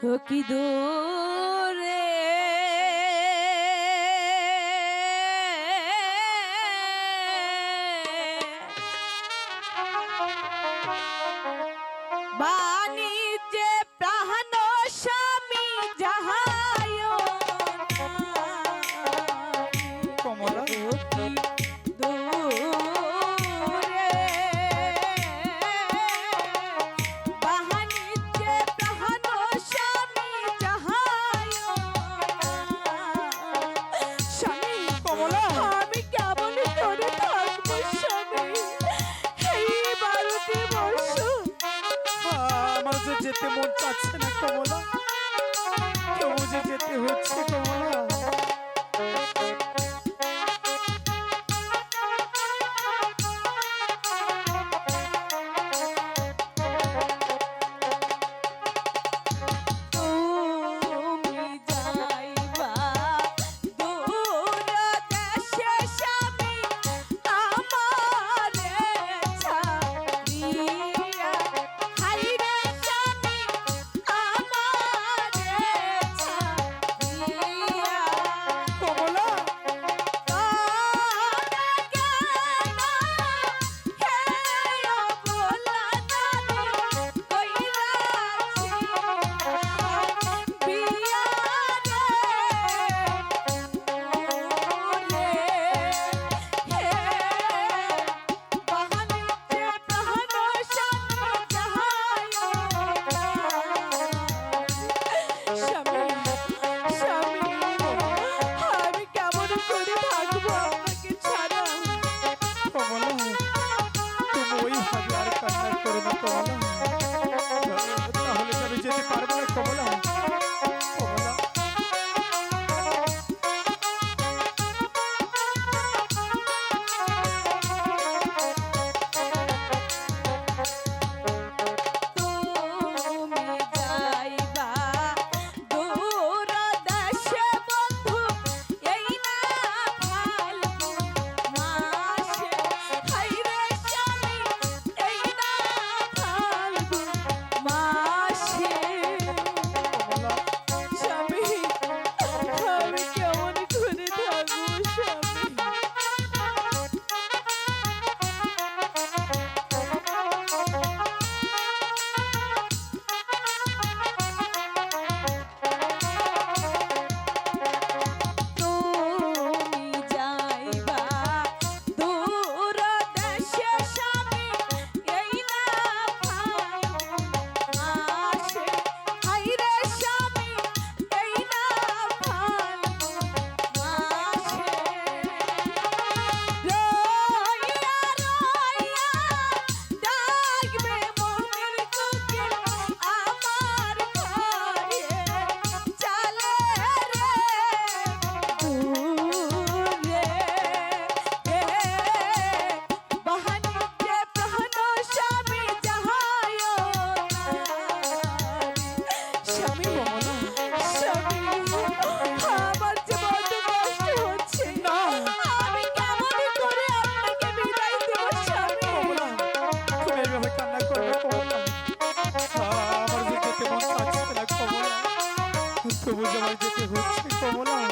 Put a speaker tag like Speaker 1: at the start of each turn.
Speaker 1: কি দূরে? বাণিজ্যে
Speaker 2: যেতে মন চাচ্ছে না কমলা তবু যেতে হচ্ছে কমলা Parvati. আমার যেতে হচ্ছে কমলা